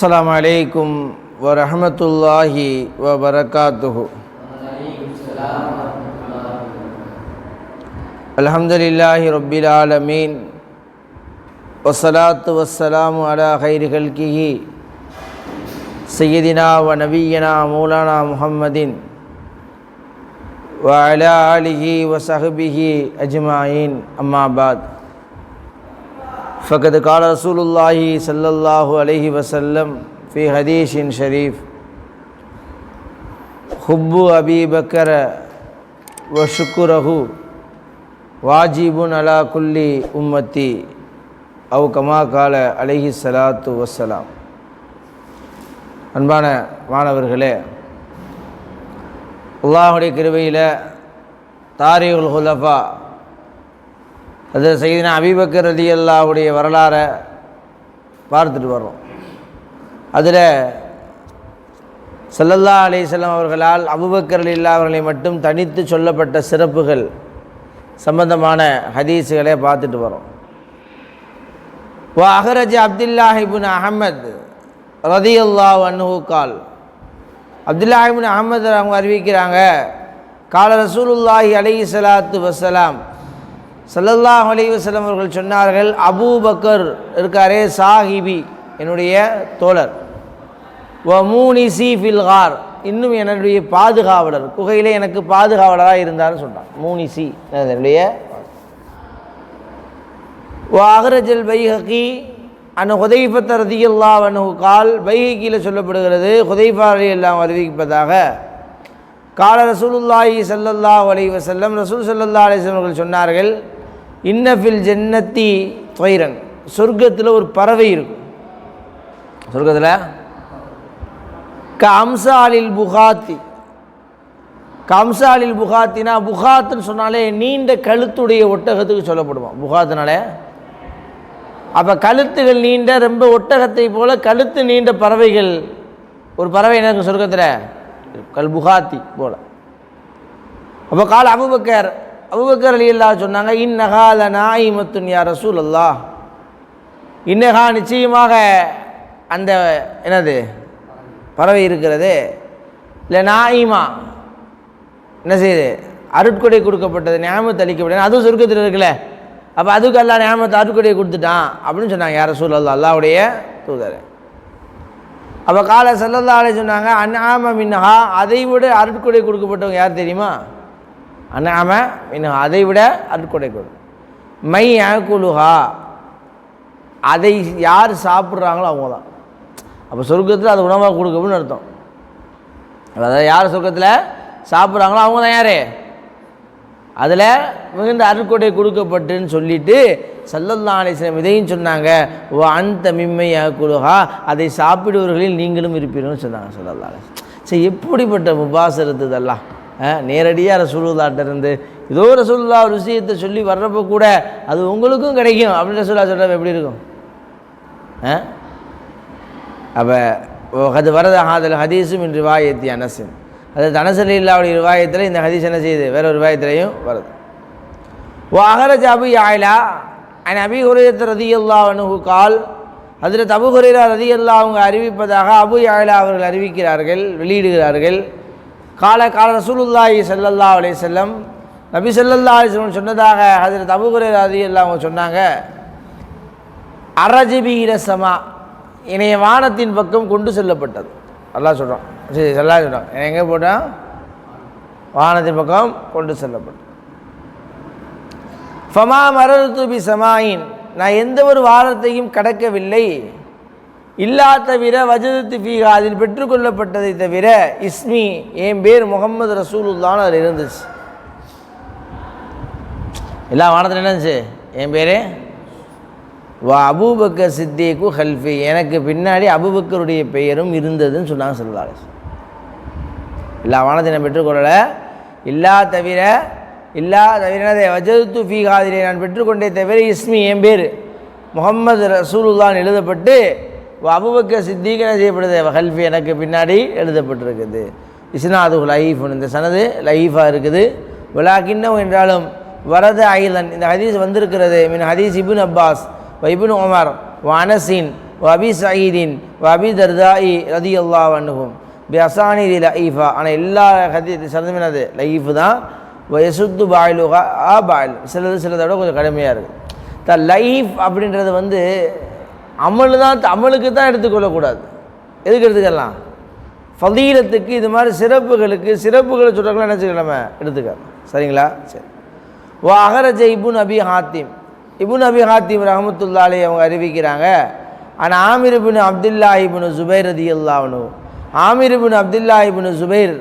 السلام عليكم ورحمة الله وبركاته الحمد لله رب العالمين والصلاة والسلام على خير خلقه سيدنا ونبينا مولانا محمد وعلى آله وصحبه أجمعين أما بعد فقد قال رسول الله صلى الله عليه وسلم في حديث شريف حب أبي بكر وشكره واجب على كل أمتي أو كما قال عليه الصلاة والسلام அன்பான மாணவர்களே அல்லாஹுடைய கிருபையில் தாரிகுல் ஹுலஃபா அது செய்தினா அபிபக்கர் அலி அல்லாவுடைய வரலாறை பார்த்துட்டு வர்றோம். அதில் சல்லல்லா அலிசல்லாம் அவர்களால் அபுபக்கர் அலி அவர்களை மட்டும் தனித்து சொல்லப்பட்ட சிறப்புகள் சம்பந்தமான ஹதீஸுகளை பார்த்துட்டு வரோம் வா அஹரஜ் அப்துல்லாஹிபின் அஹமத் ரதி அல்லா அன்ஹு கால் அப்துல்லாஹிபின் அஹமது அவங்க அறிவிக்கிறாங்க கால ரசூலுல்லாஹி அலி சலாத்து வசலாம் சல்லல்லா அலைவசலம் அவர்கள் சொன்னார்கள் அபூபக்கர் இருக்காரே சாஹிபி என்னுடைய தோழர். வ மூனிசி ஃபில்கார் இன்னும் என்னுடைய பாதுகாவலர் குகையில் எனக்கு பாதுகாவலராக இருந்தார்னு சொன்னார். மூனிசி என்னுடைய? வாகரஜல் பைஹகி அன் ஹுதைஃபத்த ரதியுல்லா அனு கால் பைஹகியில் சொல்லப்படுகிறது ஹுதைஃபா அலி எல்லாம் அறிவிப்பதாக கால ரசூலுல்லாஹி சல்லல்லாஹ் அலை வசல்லம் ரசூல் சல்லல்லா அலிஸ்லம் அவர்கள் சொன்னார்கள் இன்னஃபில் ஜன்னத்தி தொய்ரன் சொர்க்கத்தில் ஒரு பறவை இருக்கும். சொர்க்கத்தில்? க அம்சாலில் புகாத்தி. கம்சாலில் புகாத்தினா புகாத்துன்னு சொன்னாலே நீண்ட கழுத்துடைய ஒட்டகத்துக்கு சொல்லப்படுவோம் புகாத்தினாலே? அப்போ கழுத்துகள் நீண்ட ரொம்ப ஒட்டகத்தை போல கழுத்து நீண்ட பறவைகள். ஒரு பறவை என்ன இருக்கும் சொர்க்கத்தில்? கல் புகாத்தி போல. அப்போ கால அபுபக்கர் அபுபக்கர் அலி அல்லா சொன்னாங்க இன்னகால நாயிமத்துன் யார் ரசூல் அல்லா இன்னகா நிச்சயமாக அந்த என்னது? பறவை இருக்கிறது. இல்லை நாயிமா. என்ன செய்யுது அருட்கொடை கொடுக்கப்பட்டது ஞாபகத்தை அளிக்கப்பட்டது அதுவும் சொர்க்கத்தில் இருக்குல்ல. அப்போ அதுக்கு அல்லா ஞாபகத்தை அருட்கொடையை கொடுத்துட்டான். அப்படின்னு சொன்னாங்க யார் ரசூல் அல்லா அல்லாவுடைய தூதர். அப்போ காலை செல்லல்லா சொன்னாங்க அண்ணாம மின்னஹா அதை விட அருட்கொடை கொடுக்கப்பட்டவங்க யார் தெரியுமா? அண்ணாம இன்னும் அதை விட அருட்கொடை கொடு மை ஆக்குலுஹா அதை யார் சாப்பிட்றாங்களோ அவங்க தான் அப்போ சொர்க்கத்தில் அது உணவாக கொடுக்கணும்னு அர்த்தம். அதாவது யார் சொர்க்கத்தில் சாப்பிட்றாங்களோ அவங்க தான் யார்? அதில் மிகுந்த அருக்கொடை கொடுக்கப்பட்டுன்னு சொல்லிட்டு சல்லல்லா அலிஸ்லாம் இதையும் சொன்னாங்க. ஓ அந்த மிம்மையா குழுஹா அதை சாப்பிடுவர்களில் நீங்களும் இருப்பீர்கள்னு சொன்னாங்க சல்லல்லா சரி எப்படிப்பட்ட முபாசரத்து இதெல்லாம்? நேரடியாக ரசூலுல்லாட்ட இருந்து ஏதோ ரசூல்லா ஒரு விஷயத்தை சொல்லி வர்றப்போ கூட அது உங்களுக்கும் கிடைக்கும். அப்படின்னு ரசூல்லா சொல்கிறப்ப எப்படி இருக்கும்? அப்போ அது வரது ஹாதல் ஹதீஸும் இன்று வாயத்தி அனசின் அது தனசலி இல்லாவுடைய ரிவாயத்தில் இந்த ஹதீஸ் என்ன செய்யுது? வேற ஒரு ரிவாயத்திலையும் வருது. ஓ அகரஜ் அபு யாயிலா அண்ட் அபி ஹுரேத் ரதி அல்லா அனுகு கால். அதில் தபு ஹுரேரா ரதி அல்லா அவங்க அறிவிப்பதாக அபு யாயிலா அவர்கள் அறிவிக்கிறார்கள் வெளியிடுகிறார்கள். கால கால ரசூலுல்லாஹி சல்லல்லா அலே செல்லம் நபி சல்லல்லா அலிஸ்லம் சொன்னதாக அதில் தபுகுரே ஹுரேரா எல்லாம் அவங்க சொன்னாங்க அரஜபி இரசமா இணைய வானத்தின் பக்கம் கொண்டு செல்லப்பட்டது. நல்லா சொல்கிறோம் சரி நல்லா சொல்கிறோம் எங்கே போட்டால் வானத்தின் பக்கம் கொண்டு செல்லப்பட்டது. ஃபமா மரத்து பி சமாயின் நான் எந்த ஒரு வாரத்தையும் கடக்கவில்லை. இல்லா தவிர வஜதத்து ஃபீகா அதில் பெற்றுக்கொள்ளப்பட்டதை தவிர இஸ்மி என் பேர் முகமது ரசூலுல்லான்னு அதில் இருந்துச்சு. எல்லா வானத்தில் என்ன இருந்துச்சு? என் பேர்? வா அபூபக்கர் சித்திக்கு ஹல்ஃபி. எனக்கு பின்னாடி அபுபக்கருடைய பெயரும் இருந்ததுன்னு சொன்னாங்க சொல்லுவாங்க எல்லா வானத்தை நான் பெற்றுக்கொள்ளலை. இல்லா தவிர இல்லா தவிர வஜது ஃபீகாதிலே நான் பெற்றுக்கொண்டே தவிர இஸ்மி என் பேர் முகம்மது ரசூலுல்லான் எழுதப்பட்டு அபுபக்க சித்திக்கு செய்யப்படுது? ஹல்ஃபி எனக்கு பின்னாடி எழுதப்பட்டிருக்குது. இஸ்னாது லைஃப்னு இந்த சனது லைஃபாக இருக்குது. விலாக்கின்னம் என்றாலும் வரத ஐலன் இந்த ஹதீஸ் வந்திருக்கிறது. மின் ஹதீஸ் இபின் அப்பாஸ் வைபின் உமர் வானசின் வபி சயீதின் வபி தர்தாயி ரதி அல்லா வண்ணுகும் பி அசானி லைஃபா. ஆனால் எல்லா ஹதி சதமினது லைஃப் தான். வயசுத்து பாயிலு ஆ பாயில். சிலது சிலதோட கொஞ்சம் கடுமையாக இருக்குது த லைஃப் அப்படின்றது வந்து அமல் தான் அமலுக்கு தான் எடுத்துக்கொள்ளக்கூடாது. எதுக்கு எடுத்துக்கலாம்? ஃபதீலத்துக்கு இது மாதிரி சிறப்புகளுக்கு சிறப்புகளை சொல்கிறாங்களா என்ன நம்ம எடுத்துக்கலாம். சரிங்களா? சரி. வா அகரஜ இபுன் அபி ஹாத்திம். இபுன் அபி ஹாத்திம் ரஹமத்துல்லாலே அவங்க அறிவிக்கிறாங்க ஆனால் Amir Ibn Abdullah Ibn Zubair ரதி அல்லாவனு Amir Ibn Abdullah Ibn Zubair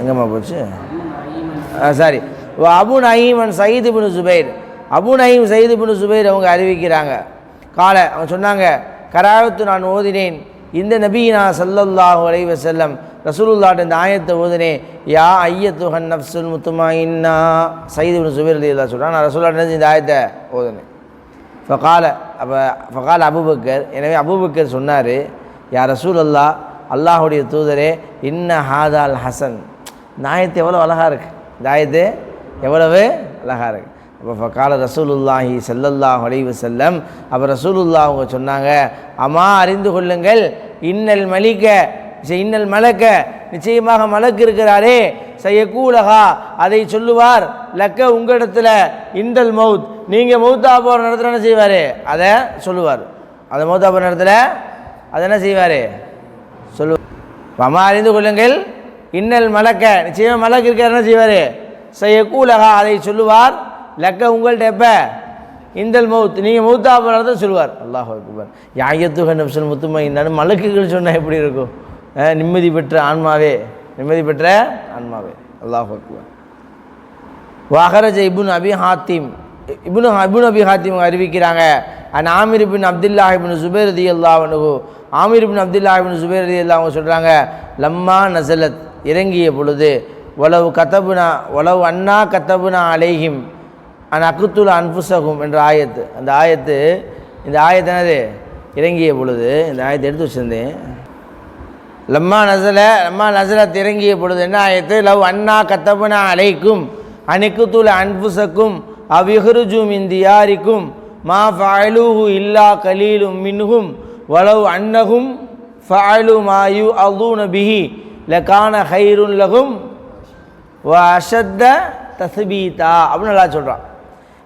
எங்கம்மா போச்சு? Sorry. Abu Naeem and Saeed Ibn Zubair Abu Naeem Saeed Ibn Zubair அவங்க அறிவிக்கிறாங்க. கால அவங்க சொன்னாங்க கராயத்து நான் ஓதினேன். இந்த நபீனா சல்லல்லாஹு அலைவ செல்லம் ரசூலுல்லாட்ட இந்த ஆயத்தை ஓதினேன். யா ஐயத்துஹன் நஃப்சுல் முத்துமாயின்னா. பின் இபின் அலி அல்லா சொல்கிறான் நான் ரசூல்லாட்ட இந்த ஆயத்தை ஓதினேன். ஃபகால அப்போ ஃபகால் அபுபக்கர் எனவே அபுபக்கர் சொன்னார் யா ரசூல் அல்லா அல்லாஹுடைய தூதரே இன்ன ஹாதால் ஹசன். இந்த ஆயத்து எவ்வளோ அழகாக இருக்குது இந்த ஆயத்து எவ்வளவு அழகாக இருக்குது அப்போ கால ரசூலுல்லாஹி ஸல்லல்லாஹு அலைஹி செல்லம் அப்போ ரசூலுல்லா அவங்க சொன்னாங்க அம்மா அறிந்து கொள்ளுங்கள். இன்னல் மலிக்க இன்னல் மலக்க நிச்சயமாக மலக்கு இருக்கிறாரே செய்யக்கூலகா அதை சொல்லுவார். லக்க உங்களிடத்தில் இண்டல் மவுத் நீங்கள் மௌத்தா போகிற நேரத்தில் என்ன செய்வார்? அதை சொல்லுவார். அதை மௌத்தா போகிற நேரத்தில் அதை என்ன செய்வார்? சொல்லு அம்மா அறிந்து கொள்ளுங்கள். இன்னல் மலக்க நிச்சயமாக மலக்கு இருக்கிறார் என்ன செய்வார்? செய்யக்கூலகா அதை சொல்லுவார். லக்க உங்கள்கிட்ட எப்போ? இந்தல் மவுத். நீங்கள் மௌத்தா போகிறத சொல்லுவார். அல்லாஹ் அக்பர். யாயத்துக நப்சல் முத்துமை இருந்தாலும் மலக்குகள் சொன்னால் எப்படி இருக்கும்? நிம்மதி பெற்ற ஆன்மாவே. நிம்மதி பெற்ற ஆன்மாவே. அல்லாஹ் அக்பர். வாகரஜ இபுன் அபி ஹாத்திம். இபுனு இபுன் அபி ஹாத்திம் அறிவிக்கிறாங்க. And Amir Ibn Abdullah Ibn Zubair Rati அல்லாஹனுகு Amir Ibn Abdullah Ibn Zubair ரதி அல்லா அவங்க சொல்கிறாங்க லம்மா நசலத். இறங்கிய பொழுது ஒலவு கத்தபுனா ஒலவு அண்ணா கத்தபுனா அலேஹிம். அன் அக்குத்துல் அன்புசகும் என்ற ஆயத்து. அந்த ஆயத்து இந்த ஆயத்து என்னது? இறங்கிய பொழுது இந்த ஆயத்தை எடுத்து வச்சுருந்தேன். லம்மா நசல லம்மா நசல திறங்கிய பொழுது என்ன ஆயத்து? லவ் அண்ணா கத்தபுனா அலைக்கும் அணிக்குத்துல அன்புசக்கும் அவ்விஹருஜும் இந்தியாரிக்கும் மா ஃபாயலூஹு இல்லா கலீலும் மின்ஹும் வலவ் அன்னகும் ஃபாயலு மாயு அலூன பிஹி லகான ஹைருன் லகும் வ அஷத்த தசுபீதா அப்படின்னு நல்லா சொல்கிறான்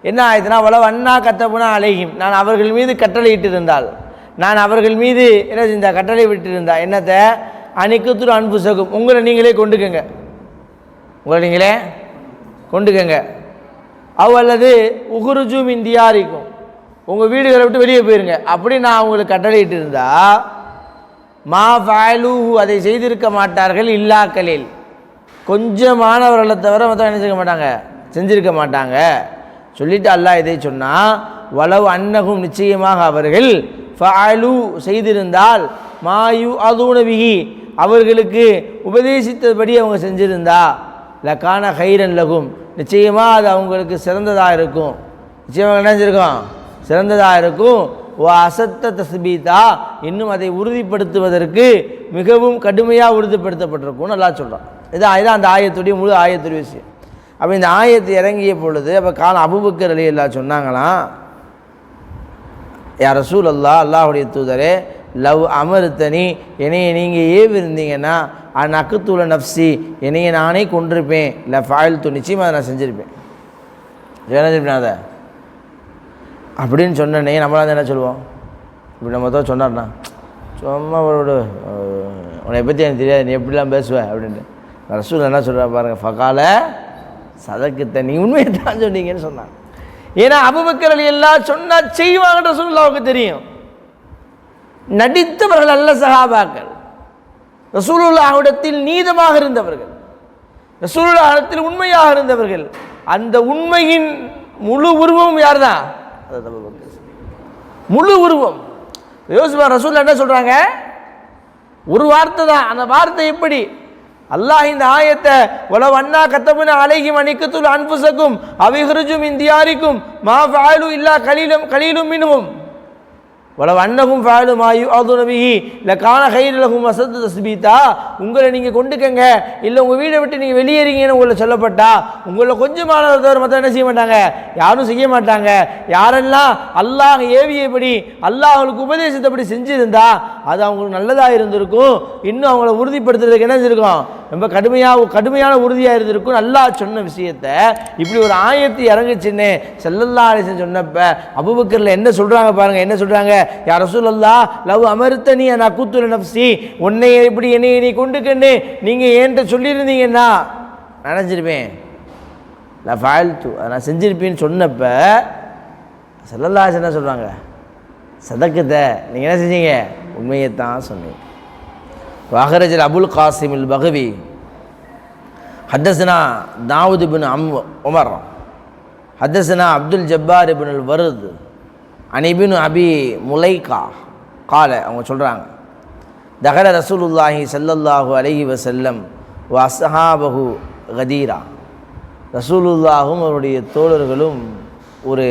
என்ன ஆயிடுச்சுன்னா அவ்வளோ அண்ணா கத்தப்புனா அலைஹிம் நான் அவர்கள் மீது கட்டளையிட்டிருந்தால் நான் அவர்கள் மீது என்ன செஞ்சா கட்டளை விட்டிருந்தா. என்னத்தை? அணிக்குத்துரு அன்பு சகும் உங்களை நீங்களே கொண்டுக்கங்க. உங்களை நீங்களே கொண்டுக்கங்க. அவ் அல்லது இந்தியா இருக்கும் உங்கள் வீடுகளை விட்டு வெளியே போயிருங்க. அப்படி நான் அவங்களுக்கு கட்டளையிட்டு இருந்தா மா ஃபஅலூஹு அதை செய்திருக்க மாட்டார்கள் இல்லாக்களில். கொஞ்சமானவர்களை தவிர மொத்தம் என்ன செய்ய மாட்டாங்க? செஞ்சிருக்க மாட்டாங்க. சொல்லிட்டு அல்லாஹ் இதை சொன்னால் வளவு அன்னகும் நிச்சயமாக அவர்கள் ஃபலு செய்திருந்தால் மாயு அதூனபிகி அவர்களுக்கு உபதேசித்தபடி அவங்க செஞ்சிருந்தா லக்கான ஹைரன் லகும். நிச்சயமாக அது அவங்களுக்கு சிறந்ததாக இருக்கும். நிச்சயமாக என்ன சிறந்ததாக இருக்கும். ஓ அசத்த தஸ்பீதா இன்னும் அதை உறுதிப்படுத்துவதற்கு மிகவும் கடுமையாக உறுதிப்படுத்தப்பட்டிருக்கும்னு நல்லா சொல்கிறான் இதான் இதான் அந்த ஆயத்துடைய முழு ஆயத்துடைய விஷயம். அப்போ இந்த ஆயத்து இறங்கிய பொழுது அப்போ காலம் அபுபக்கர் அலி எல்லாம் சொன்னாங்களாம் யார் ரசூல் அல்லா அல்லாஹுடைய தூதரே லவ் அமருத்தனி என்னைய நீங்கள் ஏவிருந்தீங்கன்னா அன் அக்குத்தூல நப்சி என்னைய நானே கொண்டிருப்பேன் இல்லை ஃபாயில் தூ நிச்சயமாக அதை நான் செஞ்சுருப்பேன். என்ன செஞ்சுருப்பேன் அதை? அப்படின்னு சொன்னனே நம்மளாம் என்ன சொல்லுவோம்? இப்படி நம்ம தான் சொன்னார்ண்ணா சும்மா அவரோட உன்னை பற்றி எனக்கு தெரியாது நீ எப்படிலாம் பேசுவ? அப்படின்ட்டு. ரசூல் என்ன சொல்கிறா பாருங்கள் ஃபகால சதக்குத்த நீ உண்மையை தான் சொன்னீங்கன்னு சொன்னாங்க. ஏன்னா அபுபக்கர் எல்லாம் சொன்னால் செய்வாங்கன்ற ரசூலுல்லாவுக்கு தெரியும். நடித்தவர்கள் அல்ல சகாபாக்கள் ரசூலுல்லாஹிடத்தில் நீதமாக இருந்தவர்கள். ரசூலுல்லாஹிடத்தில் உண்மையாக இருந்தவர்கள். அந்த உண்மையின் முழு உருவம் யார் தான் முழு உருவம். யோசிப்பா ரசூல் என்ன சொல்கிறாங்க ஒரு வார்த்தை தான். அந்த வார்த்தை எப்படி? அல்லாஹ் இந்த ஆயத்தை உலவ அண்ணா கத்தபுன அழகி அணிக்கத்துல் அன்புசக்கும் அவிஹருஜும் இந்தியாரிக்கும் மா ஃபாலு இல்லா கலீலும் கலீலும் மினுவும் உலக அன்னகும் ஃபேலு மாயு அது நபிஹி இல்லை காண கைரலகும் வசத்து தஸ்பீத்தா உங்களை நீங்கள் கொண்டுக்கங்க. இல்லை உங்கள் வீடை விட்டு நீங்கள் வெளியேறீங்கன்னு உங்களை சொல்லப்பட்டா உங்களை கொஞ்சமானவர் தவிர மற்ற என்ன செய்ய மாட்டாங்க? யாரும் செய்ய மாட்டாங்க. யாரெல்லாம் அல்லாஹ் ஏவியபடி அல்லாஹ் அவங்களுக்கு உபதேசத்தபடி செஞ்சுருந்தா அது அவங்களுக்கு நல்லதாக இருந்திருக்கும். இன்னும் அவங்கள உறுதிப்படுத்துறதுக்கு என்ன இருக்கும் ரொம்ப கடுமையாக கடுமையான உறுதியாக இருந்திருக்கும். நல்லா சொன்ன விஷயத்த இப்படி ஒரு ஆயத்து இறங்குச்சுன்னு செல்லல்லா சொன்னப்ப அபுபக்கரில் என்ன சொல்கிறாங்க பாருங்கள் என்ன சொல்கிறாங்க யார் சொல்லல்லா லவ் அமர்த்த நீ நான் கூத்துரு நப்சி உன்னை இப்படி என்னை நீ கொண்டுக்கன்னு நீங்கள் ஏன்ட்ட சொல்லியிருந்தீங்கன்னா? நினச்சிருப்பேன் நான் ஃபால்த்து நான் செஞ்சிருப்பேன்னு சொன்னப்போ செல்லல்லாஸ் என்ன சொல்கிறாங்க சதக்கத்தை. நீங்கள் என்ன செஞ்சீங்க? உண்மையை தான் சொன்னீங்க வஹரஜல் அபுல் காசிம் இல் பகவி ஹத்தசனா தாவூத் பின் அம் உமர். ஹத்தசனா அப்துல் ஜப்பார் இபின் வருது. அனிபின் அபி முலைகா கால அவங்க சொல்கிறாங்க தஹர ரசூலுல்லாஹி சல்லல்லாஹு அலஹி வசல்லம் வசஹாபகு கதீரா ரசூலுல்லாஹும் அவருடைய தோழர்களும் ஒரு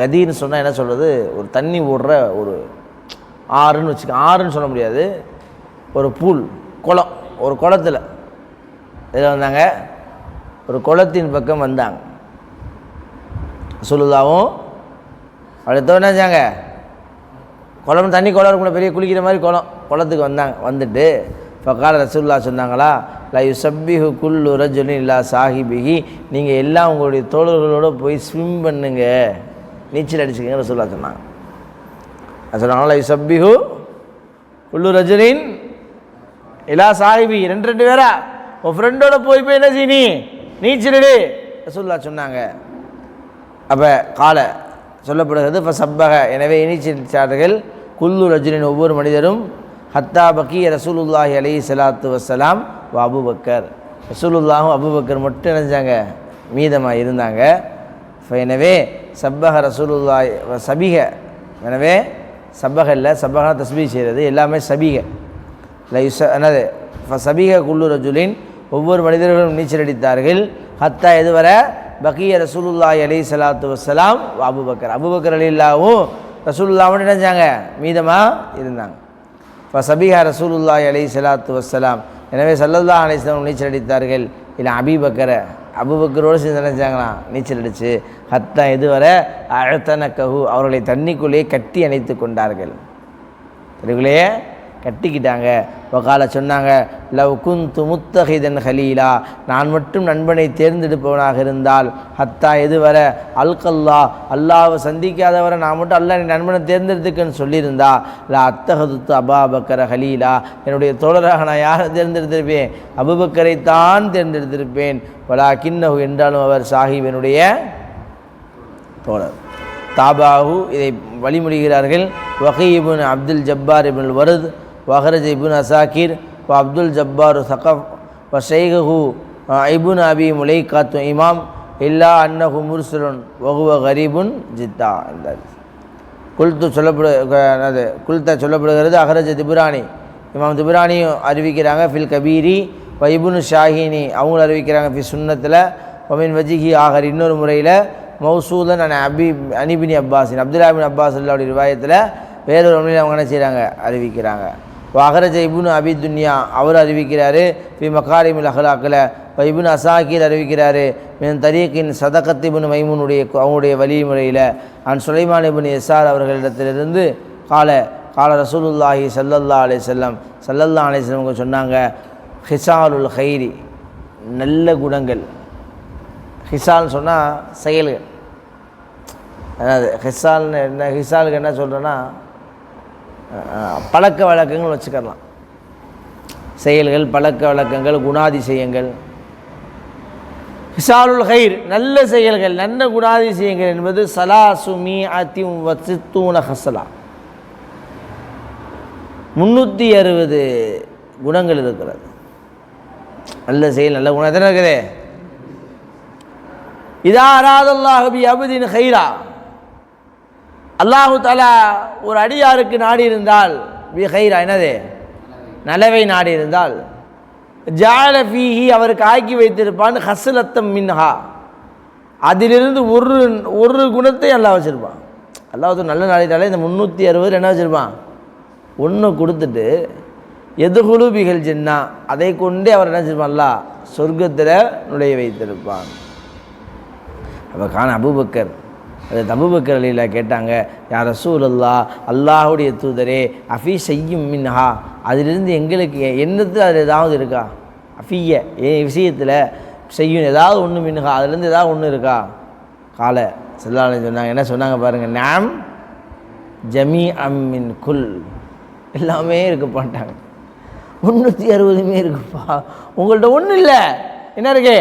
கதீர்னு சொன்னால் என்ன சொல்கிறது ஒரு தண்ணி ஓடுற ஒரு ஆறுன்னு வச்சுக்க ஆறுன்னு சொல்ல முடியாது. ஒரு பூல் குளம் ஒரு குளத்தில். இதில் வந்தாங்க. ஒரு குளத்தின் பக்கம் வந்தாங்க. ரசூலுல்லாவும் அடுத்த என்ன செஞ்சாங்க குளம் தண்ணி குளம் இருக்கணும் பெரிய குளிக்கிற மாதிரி குளம். குளத்துக்கு வந்தாங்க வந்துட்டு ஃபக்கால ரசூல்லா சொன்னாங்களா லா யுசப்பிஹு குல்லு ரஜுலின் இல்லா சாஹிபிஹி. நீங்கள் எல்லாம் உங்களுடைய தோழர்களோட போய் ஸ்விம் பண்ணுங்க. நீச்சல் அடிச்சுக்கங்க ரசூல்லா சொன்னாங்க. அது சொன்னாங்களா யுசப்பிஹு குல்லு ரஜுனின் இல்லா சாஹிபி ரெண்டு ரெண்டு பேரா உன் ஃப்ரெண்டோட போய் போய் என்ன செய்ய நீச்சல் நீச்சலடு ரசூல்லா சொன்னாங்க. அப்போ காலை சொல்லப்படுகிறது. இப்போ சப்பக எனவே இனிச்சார்கள் குல்லு ரஜினின் ஒவ்வொரு மனிதரும் ஹத்தா பக்கி ரசூலுல்லாஹி அலி சலாத்து வசலாம் அபுபக்கர் ரசூலுல்லாஹும் அபுபக்கர் மட்டும் நினைஞ்சாங்க மீதமாக இருந்தாங்க. இப்போ எனவே சப்பக ரசூலுல்லா சபிக எனவே சப்பக இல்லை சப்பகா தஸ்பீ செய்கிறது எல்லாமே சபிக இல்லை யுச என்னது? சபிக குல்லு ரஜுலின் ஒவ்வொரு மனிதர்களும் நீச்சல் அடித்தார்கள். ஹத்தா எதுவரை? பக்கிய ரசூலுல்லாஹி அலி சலாத்து வசலாம் அபுபக்கர் அபுபக்கர் அலில்லாவும் ரசூலுல்லாவும் நினைஞ்சாங்க மீதமாக இருந்தாங்க. இப்போ சபிஹா ரசூலுல்லாஹி அலி சலாத்து வசலாம் எனவே சல்லல்லா அலிஸ்லாம் நீச்சல் அடித்தார்கள். இல்லை அபிபக்கரை அபுபக்கரோடு சேர்ந்து நினைச்சாங்களாம் நீச்சல் அடித்து ஹத்தா இதுவரை அழுத்தன கஹு அவர்களை தண்ணிக்குள்ளேயே கட்டி அணைத்து கொண்டார்கள். இதுக்குள்ளேயே கட்டிக்கிட்டாங்க. ஒகால சொன்னாங்க லவ் குந்து முத்தஹிதன் ஹலீலா. நான் மட்டும் நண்பனை தேர்ந்தெடுப்பவனாக இருந்தால் ஹத்தா எதுவரை? அல்கல்லா அல்லாவை சந்திக்காதவரை நான் மட்டும் அல்லா நீ நண்பனை தேர்ந்தெடுத்துக்கன்னு சொல்லியிருந்தா. லா அத்தஹதுத்து அபாபக்கர ஹலீலா. என்னுடைய தோழராக நான் யாரை தேர்ந்தெடுத்திருப்பேன்? அபுபக்கரை தான் தேர்ந்தெடுத்திருப்பேன். வலா கிண்ணஹு என்றாலும் அவர் சாஹிப் என்னுடைய தோழர். தாபாஹு இதை வழிமொழிகிறார்கள் வகீபுன் அப்துல் ஜப்பார் இபின் வருத் வஹரஜ் இபுன் அசாக்கிர் வ அப்துல் ஜப்பார் சகப் வ ஷெய்கஹு இபுன் அபி முலைகாத்து இமாம் இல்லா அன்னஹு முர்சலுன் வகுவ கரீபுன் ஜித்தா என்றார் குல்து சொல்லப்படு அது குல்த சொல்லப்படுகிறது. அகரஜ் திபுராணி இமாம் திபுரானியும் அறிவிக்கிறாங்க ஃபில் கபீரி வைபுனு ஷாஹினி அவங்களும் அறிவிக்கிறாங்க ஃபி சுன்னத்தில் ஒமின் வஜிஹி ஆகர் இன்னொரு முறையில் மௌசூதன் அண்ட் அபி அனிபினி அப்பாஸின் அப்துல்லா பின் அப்பாஸ் அல்லாவுடைய ரிவாயத்தில் வேறொரு மொழியில் அவங்க என்ன செய்கிறாங்க அறிவிக்கிறாங்க. அகரஜ இபுனு அபி துன்யா அவர் அறிவிக்கிறாரு பி மக்காரிமில் அஹ்லாக்கில். இபுன் அசாக்கீர் அறிவிக்கிறாரு மின் தரீக்கின் சதகத்திபுன் மைமுனுடைய அவனுடைய வழிமுறையில். அன் சுலைமான் இபுன் எஸ்ஆர் அவர்களிடத்திலிருந்து கால கால ரசூலுல்லாஹி சல்லல்லா அலை செல்லம் சல்லல்லா அலை செல்லம் சொன்னாங்க ஹிசாலுல் ஹைரி நல்ல குணங்கள். ஹிசால்னு சொன்னால் செயல்கள். அதாவது ஹிசால்னு என்ன ஹிசாலுக்கு என்ன சொல்கிறேன்னா பழக்க வழக்கங்கள் வச்சுக்கலாம் செயல்கள் பழக்க வழக்கங்கள் குணாதிசயங்கள். ஹிசாலுல் ஹைர் நல்ல செயல்கள் நல்ல குணாதிசயங்கள் என்பது சலாசுமி அத்திம் வசித்தூன ஹசலா. முந்நூற்றி அறுபது குணங்கள் இருக்கிறது. நல்ல செயல் நல்ல குணம் எத்தனை இருக்குது? இதா அராதல்லாஹ் அபுதின் ஹைரா அல்லாஹு தாலா ஒரு அடியாருக்கு நாடி இருந்தால் பி என்னது? நலவை நாடி இருந்தால் ஜால ஃபீஹி அவருக்கு ஆக்கி வைத்திருப்பான் ஹசலத்தம் மின்ஹா. அதிலிருந்து ஒரு ஒரு குணத்தை எல்லாம் வச்சுருப்பான். அல்லாஹ் நல்ல நாடிட்டாலே இந்த முந்நூற்றி அறுபது என்ன வச்சுருப்பான்? ஒன்று கொடுத்துட்டு எதுகுலுபிகள் ஜின்னா அதை கொண்டே அவர் என்ன செய்வான்ல சொர்க்கத்தில் நுழைய வைத்திருப்பான். அப்போ காண அபுபக்கர் அது அபுபக்கர் கேட்டாங்க யார் ரசூல் அல்லா அல்லாஹுடைய தூதரே அஃபி செய்யும் மின்ஹா? அதிலிருந்து எங்களுக்கு என்னது அதில் ஏதாவது இருக்கா? அஃபிய என் விஷயத்தில் செய்யும் ஏதாவது ஒன்று மின்ஹா அதுலேருந்து ஏதாவது ஒன்று இருக்கா? காலை செல்லாலும் சொன்னாங்க. என்ன சொன்னாங்க பாருங்கள் நாம் ஜமி அம்மின் குல். எல்லாமே இருக்க மாட்டாங்க. முந்நூற்றி அறுபதுமே இருக்குப்பா. உங்கள்கிட்ட ஒன்றும் இல்லை. என்ன இருக்கு?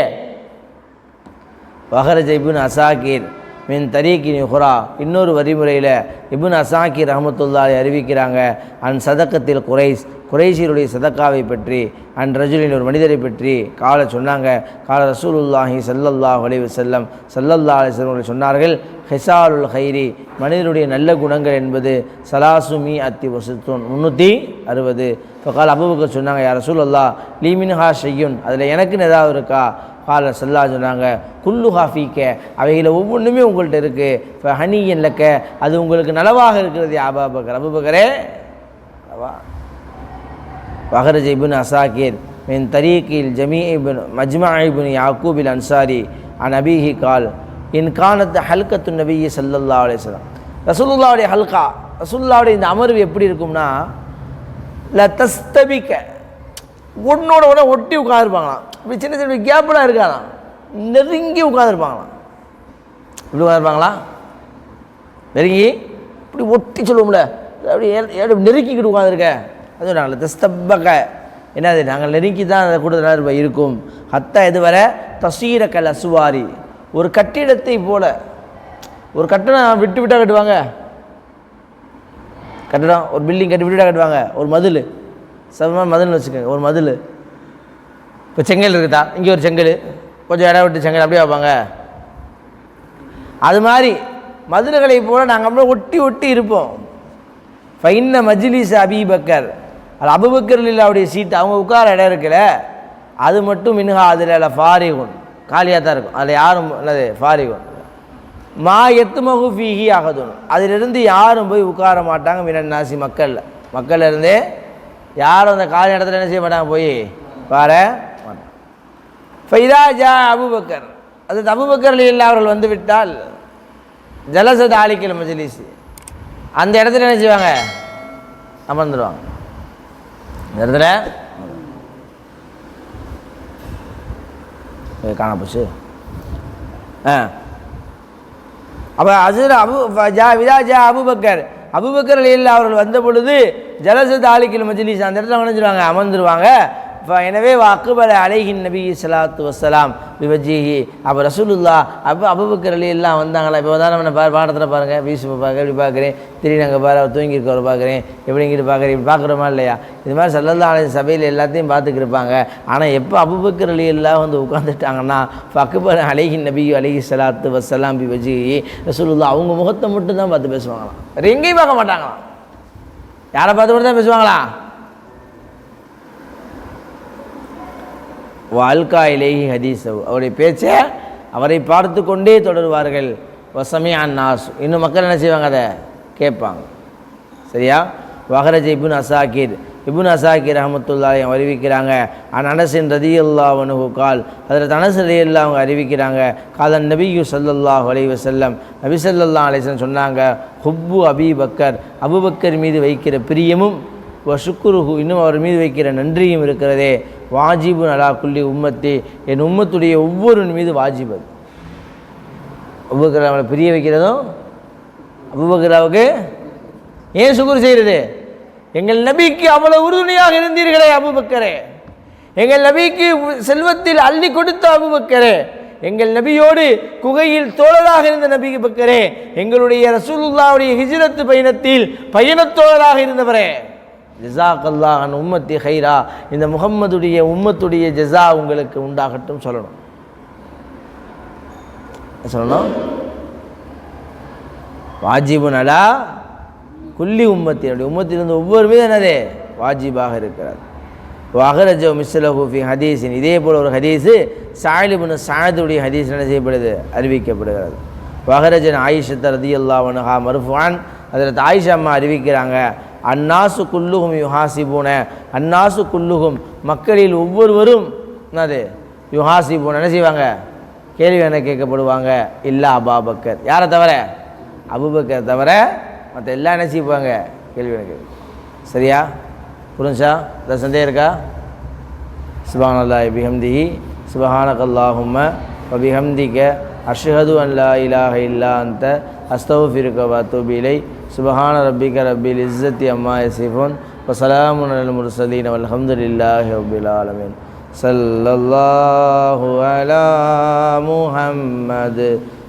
வகர ஜெய்பின் அசாகீர் மின் தரீக்கி நிஹுரா இன்னொரு வரிமுறையில் இபுன் அசாக்கி ரஹமத்துல்லாவை அறிவிக்கிறாங்க அன் சதக்கத்தில் குறைஸ் குறைசீருடைய சதக்காவை பற்றி அன் ரஜுலின் ஒரு மனிதரை பற்றி. கால சொன்னாங்க. கால ரசூலுல்லாஹி சல்லல்லாஹ் அலைவு செல்லம் சல்லல்லா அலிஸ்லம் சொன்னார்கள் ஹெசாலுல் ஹைரி. மனிதனுடைய நல்ல குணங்கள் என்பது சலாசுமி அத்தி வசுத்தூன் முந்நூற்றி அறுபது. இப்போ கால அபுபுக்கு சொன்னாங்க யார் ரசூலுல்லா லீமின்ஹா ஷெய்யுன் அதில் எனக்குன்னு ஏதாவது இருக்கா? கால சல்லா சொன்னாங்க குல்லு ஹாஃபிக்க அவைகளை ஒவ்வொன்றுமே உங்கள்கிட்ட இருக்குது இப்போ ஹனி லக்க. அது உங்களுக்கு நலவாக இருக்கிறது அபாபக்கர் அபுபக்கரே நலவா. வஹரஜ் இபின் அசாக்கிர் மின் தரீக்கில் ஜமீ இபின் மஜ்மா இபின் யாக்கூபில் அன்சாரி அன் அபிஹி கால் என் கானத்து ஹல்கத்து நபி சல்லல்லா அலிஸ்லாம் ரசூல்லாவுடைய ஹல்கா ரசூல்லாவுடைய இந்த அமர்வு எப்படி இருக்கும்னா ல தஸ்தபிக்க ஒன்னோட உடனே ஒட்டி உட்காந்துருப்பாங்களாம் இப்படி சின்ன சின்ன கேப்பெலாம் இருக்காதாம். நெருங்கி உட்காந்துருப்பாங்களாம் இப்படி உட்காந்துருப்பாங்களா நெருங்கி? இப்படி ஒட்டி சொல்லுவோம்ல. அப்படி நெருக்கிக்கிட்டு உட்காந்துருக்க அது நாங்கள் தஸ்தப்பக்க என்னது? நாங்கள் நெருங்கி தான் அந்த கூடுதலாக இருக்கும். ஹத்தா இது வர தசீரக்கல் அசுவாரி. ஒரு கட்டிடத்தை போல. ஒரு கட்டணம் விட்டு விட்டால் கட்டுவாங்க. கட்டடம் ஒரு பில்டிங் கட்டி விட்டுட்டா கட்டுவாங்க. ஒரு மதில். சமமான மதில்னு வச்சுக்கோங்க ஒரு மதில். இப்போ செங்கல் இருக்குதா? இங்கே ஒரு செங்கல். கொஞ்சம் இடம் விட்டு செங்கல் அப்படியே வைப்பாங்க. அது மாதிரி மதுரைகளை போல நாங்கள் அப்படியே ஒட்டி ஒட்டி இருப்போம். ஃபைன்ன மஜ்லிஸ் அபிபக்கர் அது அபுபக்கர் அவருடைய சீட்டு அவங்க உட்கார இடம் இருக்குல்ல அது மட்டும் மின்ஹா அதில் ஃபாரிகுன். காலியாக தான் இருக்கும். அதில் யாரும் என்னது ஃபாரிகுன். மா எத்துமகு ஃபீஹி அகதுன். அதிலிருந்து யாரும் போய் உட்கார மாட்டாங்க மினன் நாசி மக்களில். மக்கள்ல இருந்தே யாரும் அந்த காலி இடத்துல என்ன செய்ய மாட்டாங்க? போய் பார மாட்டாங்க. ஃபைதா ஜா அபுபக்கர். அது அபுபக்கர் இல்லை அவர்கள் வந்து விட்டால் ஜலசத ஆலிக்கல் மஜ்லிஸ். அந்த இடத்துல என்ன செய்வாங்க? அமர்ந்துடுவாங்க இந்த இடத்துல ஏ, போச்சு. ஆ. அப்போ அசுர் அபு ஜா விதா ஜா அபுபக்கர். அபுபக்கர் இல்லா அவர்கள் வந்த பொழுது ஜலசத் தாலிக்கில் மஜ்லிஸ் அந்த இடத்துல நினைச்சிருவாங்க அமர்ந்துருவாங்க. இப்போ எனவே அக்குபல அலைஹின் நபி சலாத்து வசலாம் விவஜிஹி அப்போ ரசூலுல்லா அப்போ அபுபக்கர் அலி எல்லாம் வந்தாங்களா? இப்போ தான் நம்ம பாரு பாடத்தில் பாருங்கள் வீசு பார்க்க இப்படி பார்க்குறேன் திடீர்னு அங்கே பாரு அவர் தூங்கியிருக்கவர் பார்க்குறேன் எப்படிங்கிட்டு பார்க்குறேன் இப்படி பார்க்குறோமா இல்லையா? இது மாதிரி சல்லல்லா அலை சபையில் எல்லாத்தையும் பார்த்துக்கிருப்பாங்க ஆனால் எப்போ அபுபக்கர் அலி எல்லாம் வந்து உட்காந்துட்டாங்கன்னா அக்பர் அலைஹின் நபி அலிஹி சலாத்து வசலாம் பி ரசூலுல்லா அவங்க முகத்தை மட்டும் தான் பார்த்து பேசுவாங்களாம். எங்கேயும் பார்க்க மாட்டாங்களாம். யாரை பார்த்து மட்டும் தான் பேசுவாங்களா? வாழ்க்கா இலேஹி ஹதீசவ் அவருடைய பேச்சை அவரை பார்த்து கொண்டே தொடருவார்கள். வசமியான் நாஸ். இன்னும் மக்கள் என்ன செய்வாங்க அதை? கேட்பாங்க. சரியா? வஹரஜ் இபுன் அசாக்கிர் இபுன் அசாக்கி ரஹமத்துல்லாஹி அறிவிக்கிறாங்க. அன் அனசின் ரதி அல்லாஹனு கால். அதில் அனஸ் ரதி அல்லா அவங்க அறிவிக்கிறாங்க. காதன் நபியு சல்லல்லாஹ் அலைஹி செல்லம் நபி சல்லல்லா அலிசன் சொன்னாங்க ஹுப்பு அபி பக்கர். அபுபக்கர் மீது வைக்கிற பிரியமும் வ சுக்குருஹு இன்னும் அவர் மீது வைக்கிற நன்றியும் இருக்கிறதே. வாஜிபு நலா குல்லி உம்மத்தி. என் உம்மத்துடைய ஒவ்வொரு மீது வாஜிப் அது. அபுபக்கர் பிரிய வைக்கிறதும் அபுபக்கராவுக்கு ஏன் சுக்குர் செய்கிறது எங்கள் நபிக்கு அவ்வளவு உறுதுணையாக இருந்தீர்களே அபுபக்கரே. எங்கள் நபிக்கு செல்வத்தில் அள்ளி கொடுத்த அபுபக்கரே. எங்கள் நபியோடு குகையில் தோழராக இருந்த நபி பக்கரே எங்களுடைய ரசூலுல்லாவுடைய ஹிஜ்ரத்து பயணத்தில் பயணத்தோழராக இருந்தவரே. ஜஸாக்கல்லாஹ் அன் உம்மத்தி ஹைரா. இந்த முகம்மதுடைய உம்மத்துடைய ஜஸா உங்களுக்கு உண்டாகட்டும் சொல்லணும். சொல்லணும்? வாஜிபுன் அலா குல்லி உம்மத்தினுடைய உம்மத்திலிருந்து ஒவ்வொரு மீது என்னது? வாஜிபாக இருக்கிறார். வஹரஜ மிஸ்லஹு ஹூஃபி ஹதீஸின். இதே போல் ஒரு ஹதீஸு சாயிலிபுன் சாயதுடைய ஹதீஸ் என்ன செய்யப்படுது? அறிவிக்கப்படுகிறது. வஹரஜன் ஆயிஷத் ரதி அல்லாவனுஹா மருஃபான் அதில் ஆயிஷா அம்மா அறிவிக்கிறாங்க. அன்னாசு குல்லுகும் யுஹாசிபூன. அன்னாசு குல்லுகும் மக்களில் ஒவ்வொருவரும் என்னது? யுஹாசிபூன. என்ன செய்வாங்க? கேள்வி என்ன கேட்கப்படுவாங்க. இல்லா அபாபக்கர் யாரை தவிர? அபுபக்கர் தவிர மற்ற எல்லாம் என்ன செய்வாங்க? கேள்வி எனக்கு. சரியா? புரிஞ்சா ஏதாவது சந்தேகம் இருக்கா? சுபான் அல்லாஹ் பிஹம்திஹி. சுபஹானக் அல்லாஹும்ம வபிஹம்திக. அஷ்ஹது அல்லா இலாஹ இல்லா அந்த. அஸ்தௌஃபிருக்க வத்தூபி இலை சுபஹான ரப்பிக ரப்பில் இஸ்ஸத்தி அம்மா யசிஃபுன். வசலாமுன் அல் முர்சலீன். வல்ஹம்துலில்லாஹி ரப்பில் ஆலமீன். முஹம்மது.